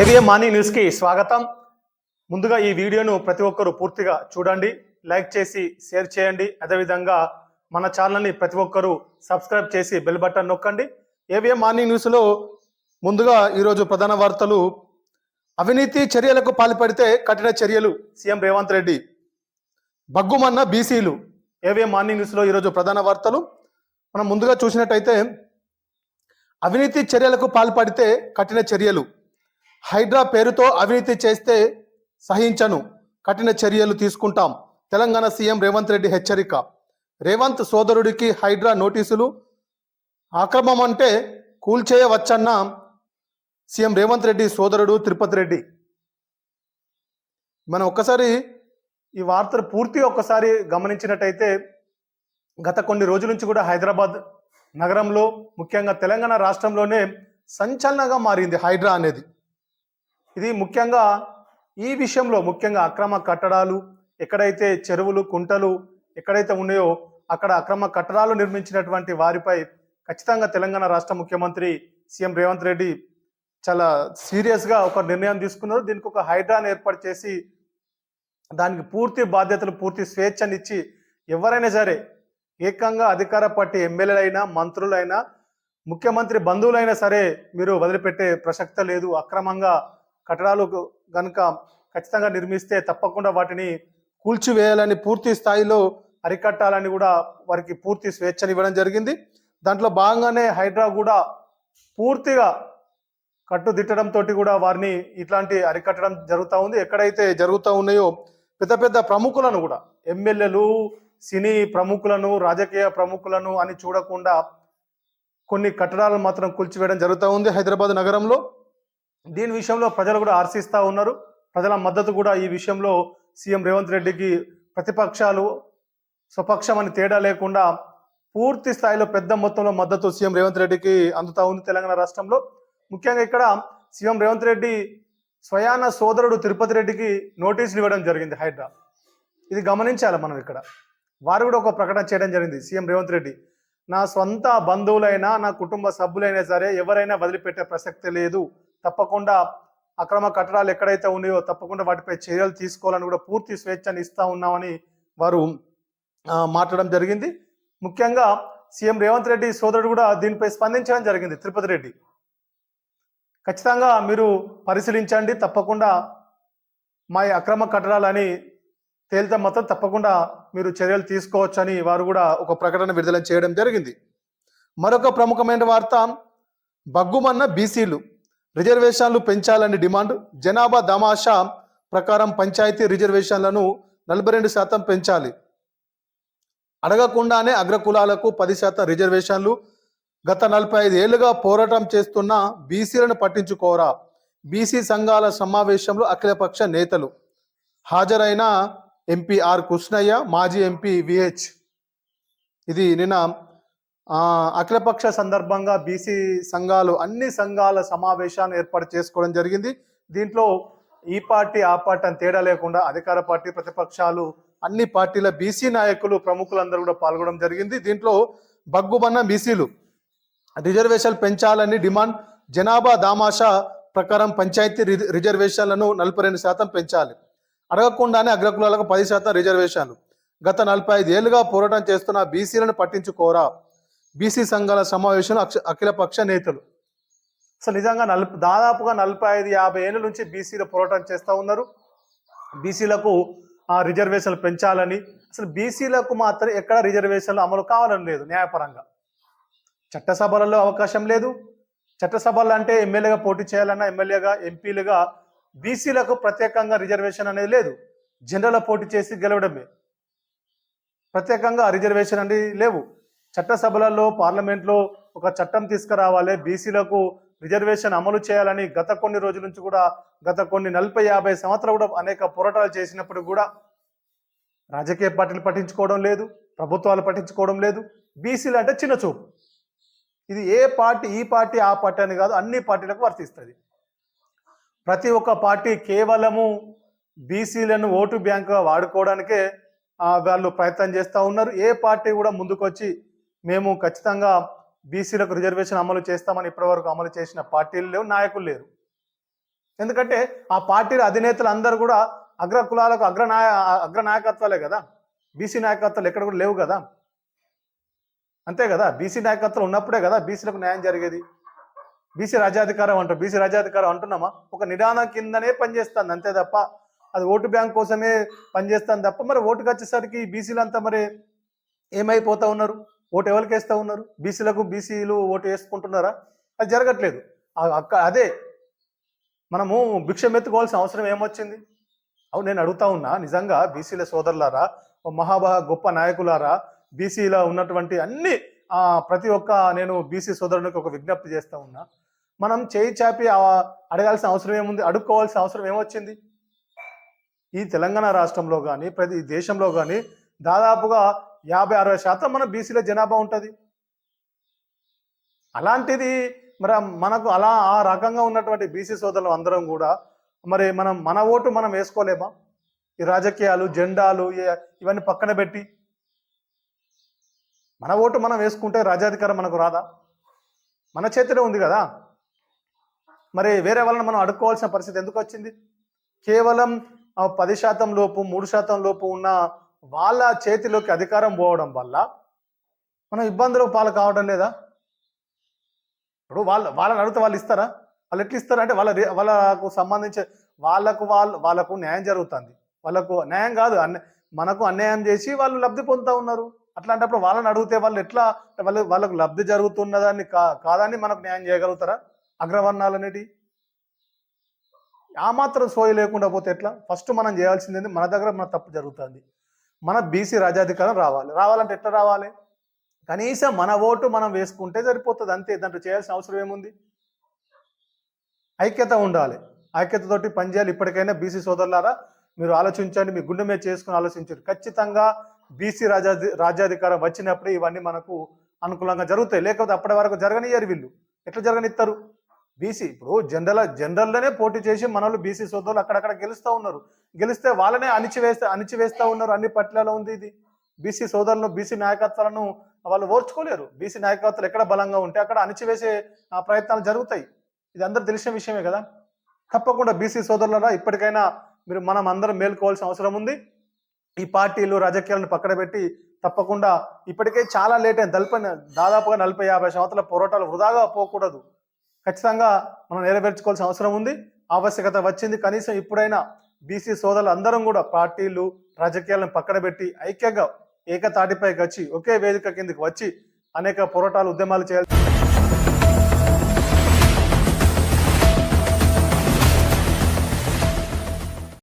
AVM morning న్యూస్కి స్వాగతం. ముందుగా ఈ వీడియోను ప్రతి ఒక్కరూ పూర్తిగా చూడండి లైక్ చేసి షేర్ చేయండి. అదేవిధంగా మన ఛానల్ని ప్రతి ఒక్కరూ సబ్స్క్రైబ్ చేసి బెల్ బటన్ నొక్కండి. ఏవిఎం మార్నింగ్ న్యూస్లో ముందుగా ఈరోజు ప్రధాన వార్తలు. అవినీతి చర్యలకు పాల్పడితే కఠిన చర్యలు సీఎం రేవంత్ రెడ్డి. బగ్గుమన్న బీసీలు. ఏవిఎం మార్నింగ్ న్యూస్లో ఈరోజు ప్రధాన వార్తలు. మనం ముందుగా చూసినట్టయితే అవినీతి చర్యలకు పాల్పడితే కఠిన చర్యలు హైడ్రా పేరుతో అవినీతి చేస్తే సహించను. కఠిన చర్యలు తీసుకుంటాం. తెలంగాణ సీఎం రేవంత్ రెడ్డి హెచ్చరిక. రేవంత్ సోదరుడికి హైడ్రా నోటీసులు. అక్రమం అంటే కూల్చేయవచ్చన్న సీఎం రేవంత్ రెడ్డి సోదరుడు తిరుపతి రెడ్డి. మనం ఒక్కసారి ఈ వార్తలు పూర్తిగా ఒక్కసారి గమనించినట్టయితే గత కొన్ని రోజుల నుంచి కూడా హైదరాబాద్ నగరంలో ముఖ్యంగా తెలంగాణ రాష్ట్రంలోనే సంచలనంగా మారింది హైడ్రా అనేది. ఇది ముఖ్యంగా ఈ విషయంలో ముఖ్యంగా అక్రమ కట్టడాలు ఎక్కడైతే చెరువులు కుంటలు ఎక్కడైతే ఉన్నాయో అక్కడ అక్రమ కట్టడాలు నిర్మించినటువంటి వారిపై ఖచ్చితంగా తెలంగాణ రాష్ట్ర ముఖ్యమంత్రి సీఎం రేవంత్ రెడ్డి చాలా సీరియస్గా ఒక నిర్ణయం తీసుకున్నారు. దీనికి ఒక హైడ్రాన్ ఏర్పాటు చేసి దానికి పూర్తి బాధ్యతలు పూర్తి స్వేచ్ఛనిచ్చి ఎవరైనా సరే ఏకంగా అధికార పార్టీ ఎమ్మెల్యేలైనా మంత్రులైనా ముఖ్యమంత్రి బంధువులైనా సరే మీరు వదిలిపెట్టే ప్రసక్త లేదు. అక్రమంగా కట్టడాలు కనుక ఖచ్చితంగా నిర్మిస్తే తప్పకుండా వాటిని కూల్చివేయాలని పూర్తి స్థాయిలో అరికట్టాలని కూడా వారికి పూర్తి స్వేచ్ఛనివ్వడం జరిగింది. దాంట్లో భాగంగానే హైడ్రా కూడా పూర్తిగా కట్టుదిట్టడంతో కూడా వారిని ఇట్లాంటి అరికట్టడం జరుగుతూ ఉంది. ఎక్కడైతే జరుగుతూ ఉన్నాయో పెద్ద పెద్ద ప్రముఖులను కూడా ఎమ్మెల్యేలు సినీ ప్రముఖులను రాజకీయ ప్రముఖులను అని చూడకుండా కొన్ని కట్టడాలను మాత్రం కూల్చివేయడం జరుగుతూ ఉంది హైదరాబాద్ నగరంలో. దీని విషయంలో ప్రజలు కూడా ఆర్సిస్తూ ఉన్నారు. ప్రజల మద్దతు కూడా ఈ విషయంలో సీఎం రేవంత్ రెడ్డికి ప్రతిపక్షాలు స్వపక్షం అని తేడా లేకుండా పూర్తి స్థాయిలో పెద్ద మొత్తంలో మద్దతు సీఎం రేవంత్ రెడ్డికి అందుతా ఉంది తెలంగాణ రాష్ట్రంలో. ముఖ్యంగా ఇక్కడ సీఎం రేవంత్ రెడ్డి స్వయాన సోదరుడు తిరుపతి రెడ్డికి నోటీసులు ఇవ్వడం జరిగింది హైడ్రా. ఇది గమనించాలి మనం ఇక్కడ. వారు కూడా ఒక ప్రకటన చేయడం జరిగింది సీఎం రేవంత్ రెడ్డి. నా సొంత బంధువులైనా నా కుటుంబ సభ్యులైనా సరే ఎవరైనా వదిలిపెట్టే ప్రసక్తి లేదు. తప్పకుండా అక్రమ కట్టడాలు ఎక్కడైతే ఉన్నాయో తప్పకుండా వాటిపై చర్యలు తీసుకోవాలని కూడా పూర్తి స్వేచ్ఛను ఇస్తా ఉన్నామని వారు మాట్లాడడం జరిగింది. ముఖ్యంగా సీఎం రేవంత్ రెడ్డి సోదరుడు కూడా దీనిపై స్పందించడం జరిగింది తిరుపతి రెడ్డి. ఖచ్చితంగా మీరు పరిశీలించండి తప్పకుండా మా అక్రమ కట్టడాలని తేలితే మాత్రం తప్పకుండా మీరు చర్యలు తీసుకోవచ్చని వారు కూడా ఒక ప్రకటన విడుదల చేయడం జరిగింది. మరొక ప్రముఖమైన వార్త బగ్గుమన్న బీసీలు. రిజర్వేషన్లు పెంచాలని డిమాండ్. జనాభా దమాషా ప్రకారం పంచాయతీ రిజర్వేషన్లను నలభై రెండు శాతం పెంచాలి. అడగకుండానే అగ్రకులాలకు పది శాతం రిజర్వేషన్లు. గత నలభై ఐదు ఏళ్ళుగా పోరాటం చేస్తున్న బీసీలను పట్టించుకోరా? బీసీ సంఘాల సమావేశంలో అఖిలపక్ష నేతలు. హాజరైన ఎంపీ ఆర్ కృష్ణయ్య మాజీ ఎంపీ విహెచ్ ఇది నిన్న అఖిలపక్ష సందర్భంగా బీసీ సంఘాలు అన్ని సంఘాల సమావేశాన్ని ఏర్పాటు చేసుకోవడం జరిగింది. దీంట్లో ఈ పార్టీ ఆ పార్టీ అని తేడా లేకుండా అధికార పార్టీ ప్రతిపక్షాలు అన్ని పార్టీల బీసీ నాయకులు ప్రముఖులందరూ కూడా పాల్గొనడం జరిగింది. దీంట్లో బగ్గుబన్న బీసీలు. రిజర్వేషన్లు పెంచాలని డిమాండ్ జనాభా దామాషా ప్రకారం పంచాయతీ రి- రిజర్వేషన్లను నలభై రెండు శాతం పెంచాలి. అడగకుండానే అగ్రకులాలకు పది శాతం రిజర్వేషన్లు. గత నలభై ఐదు ఏళ్ళుగా పోరాటం చేస్తున్న బీసీలను పట్టించుకోరా? బీసీ సంఘాల సమావేశంలో అక్ష అఖిలపక్ష నేతలు. అసలు నిజంగా నలభై దాదాపుగా నలభై ఐదు యాభై ఏళ్ళ నుంచి బీసీలు పోరాటం చేస్తూ ఉన్నారు. బీసీలకు ఆ రిజర్వేషన్లు పెంచాలని. అసలు బీసీలకు మాత్రం ఎక్కడ రిజర్వేషన్లు అమలు కావాలని లేదు న్యాయపరంగా. చట్టసభలలో అవకాశం లేదు. చట్టసభలు అంటే ఎమ్మెల్యేగా పోటీ చేయాలన్నా ఎమ్మెల్యేగా ఎంపీలుగా బీసీలకు ప్రత్యేకంగా రిజర్వేషన్ అనేది లేదు. జనరల్ పోటీ చేసి గెలవడమే. ప్రత్యేకంగా రిజర్వేషన్ అనేది లేవు. చట్టసభలలో పార్లమెంట్లో ఒక చట్టం తీసుకురావాలి. బీసీలకు రిజర్వేషన్ అమలు చేయాలని గత కొన్ని రోజుల నుంచి కూడా గత కొన్ని నలభై యాభై సంవత్సరాలు కూడా అనేక పోరాటాలు చేసినప్పుడు కూడా రాజకీయ పార్టీలు పట్టించుకోవడం లేదు ప్రభుత్వాలు పట్టించుకోవడం లేదు. బీసీలు అంటే చిన్న చూపు. ఇది ఏ పార్టీ ఈ పార్టీ ఆ పార్టీ అని కాదు అన్ని పార్టీలకు వర్తిస్తుంది. ప్రతి ఒక్క పార్టీ కేవలము బీసీలను ఓటు బ్యాంకుగా వాడుకోవడానికే ఆ, వాళ్ళు ప్రయత్నం చేస్తూ ఉన్నారు. ఏ పార్టీ కూడా ముందుకొచ్చి మేము ఖచ్చితంగా బీసీలకు రిజర్వేషన్ అమలు చేస్తామని ఇప్పటివరకు అమలు చేసిన పార్టీలు లేవు నాయకులు లేరు. ఎందుకంటే ఆ పార్టీల అధినేతలు అందరూ కూడా అగ్ర కులాలకు అగ్ర నాయ అగ్ర నాయకత్వాలే కదా. బీసీ నాయకత్వాలు ఎక్కడ కూడా లేవు కదా. అంతే కదా. బీసీ నాయకత్వం ఉన్నప్పుడే కదా బీసీలకు న్యాయం జరిగేది. బీసీ రాజ్యాధికారం అంటారు. బీసీ రాజ్యాధికారం అంటున్నామా? ఒక నిదానం కిందనే పనిచేస్తుంది అంతే తప్ప అది ఓటు బ్యాంక్ కోసమే పనిచేస్తాను తప్ప మరి ఓటుకు వచ్చేసరికి బీసీలు అంతా మరి ఏమైపోతా ఉన్నారు? ఓటు ఎవరికి వేస్తూ ఉన్నారు? బీసీలకు బీసీలు ఓటు వేసుకుంటున్నారా? అది జరగట్లేదు. అక్క అదే మనము భిక్షం ఎత్తుకోవాల్సిన అవసరం ఏమొచ్చింది? అవును నేను అడుగుతా ఉన్నా నిజంగా బీసీల సోదరులారా ఓ మహాబా గొప్ప నాయకులారా బీసీలో ఉన్నటువంటి అన్ని ప్రతి ఒక్క నేను బీసీ సోదరునికి ఒక విజ్ఞప్తి చేస్తూ ఉన్నా మనం చేయి చాపి అడగాల్సిన అవసరం ఏముంది? అడుక్కోవాల్సిన అవసరం ఏమొచ్చింది? ఈ తెలంగాణ రాష్ట్రంలో కానీ ప్రతి దేశంలో కానీ దాదాపుగా యాభై అరవై శాతం మన బీసీల జనాభా ఉంటుంది. అలాంటిది మరి మనకు అలా ఆ రకంగా ఉన్నటువంటి బీసీ సోదరులు అందరం కూడా మరి మనం మన ఓటు మనం వేసుకోలేమా? ఈ రాజకీయాలు జెండాలు ఇవన్నీ పక్కన పెట్టి మన ఓటు మనం వేసుకుంటే రాజాధికారం మనకు రాదా? మన చేతిలో ఉంది కదా. మరి వేరే వాళ్ళని మనం అడుక్కోవాల్సిన పరిస్థితి ఎందుకు వచ్చింది? కేవలం పది శాతం లోపు మూడు శాతం లోపు ఉన్న వాళ్ళ చేతిలోకి అధికారం పోవడం వల్ల మనం ఇబ్బందులు పాలు కావడం లేదా? ఇప్పుడు వాళ్ళ వాళ్ళని అడిగితే వాళ్ళు ఇస్తారా? వాళ్ళు ఎట్లా ఇస్తారా? అంటే వాళ్ళ రే- వాళ్ళకు సంబంధించి వాళ్ళకు వాళ్ళు వాళ్ళకు న్యాయం జరుగుతుంది. వాళ్ళకు న్యాయం కాదు అన్య మనకు అన్యాయం చేసి వాళ్ళు లబ్ధి పొందుతూ ఉన్నారు. అట్లాంటప్పుడు వాళ్ళని అడిగితే వాళ్ళు ఎట్లా వాళ్ళు వాళ్ళకు లబ్ధి జరుగుతున్నదాన్ని కా కాదని మనకు న్యాయం చేయగలుగుతారా? అగ్రవర్ణాలు అనేటి ఆ మాత్రం సోయి లేకుండా పోతే ఎట్లా? ఫస్ట్ మనం చేయాల్సింది మన దగ్గర మన తప్పు జరుగుతుంది. మన బీసీ రాజ్యాధికారం రావాలి. రావాలంటే ఎట్లా రావాలి? కనీసం మన ఓటు మనం వేసుకుంటే సరిపోతుంది. అంతే. దాంట్లో చేయాల్సిన అవసరం ఏముంది? ఐక్యత ఉండాలి. ఐక్యతతోటి పనిచేయాలి ఇప్పటికైనా బీసీ సోదరులారా మీరు ఆలోచించండి. మీ గుండె మీద చేసుకుని ఆలోచించండి. ఖచ్చితంగా బీసీ రాజాధి రాజ్యాధికారం వచ్చినప్పుడే ఇవన్నీ మనకు అనుకూలంగా జరుగుతాయి. లేకపోతే అప్పటి వరకు జరగనియ్యారు వీళ్ళు. ఎట్లా జరగనిస్తారు? బీసీ ఇప్పుడు జనరల్ జనరల్లోనే పోటీ చేసి మన వాళ్ళు బీసీ సోదరులు అక్కడక్కడ గెలుస్తూ ఉన్నారు. గెలిస్తే వాళ్ళనే అణిచివేస్తే అణిచివేస్తూ ఉన్నారు. అన్ని పట్లలో ఉంది ఇది. బీసీ సోదరులను బీసీ నాయకత్వాలను వాళ్ళు ఓర్చుకోలేరు. బీసీ నాయకత్వాలు ఎక్కడ బలంగా ఉంటే అక్కడ అణిచివేసే ఆ, ప్రయత్నాలు జరుగుతాయి. ఇది అందరు తెలిసిన విషయమే కదా. తప్పకుండా బీసీ సోదరులరా ఇప్పటికైనా మీరు మనం అందరం మేల్కోవాల్సిన అవసరం ఉంది. ఈ పార్టీలు రాజకీయాలను పక్కన పెట్టి తప్పకుండా ఇప్పటికే చాలా లేట్ అయింది. దాదాపుగా నలభై యాభై సంవత్సరాల పోరాటాలు వృధాగా పోకూడదు. ఖచ్చితంగా మనం నెరవేర్చుకోవాల్సిన అవసరం ఉంది. ఆవశ్యకత వచ్చింది. కనీసం ఇప్పుడైనా బీసీ సోదరులు అందరం కూడా పార్టీలు రాజకీయాలను పక్కన పెట్టి ఐక్యంగా ఏకతాటిపైకి వచ్చి ఒకే వేదిక కిందకి వచ్చి అనేక పోరాటాలు ఉద్యమాలు చేయాలి.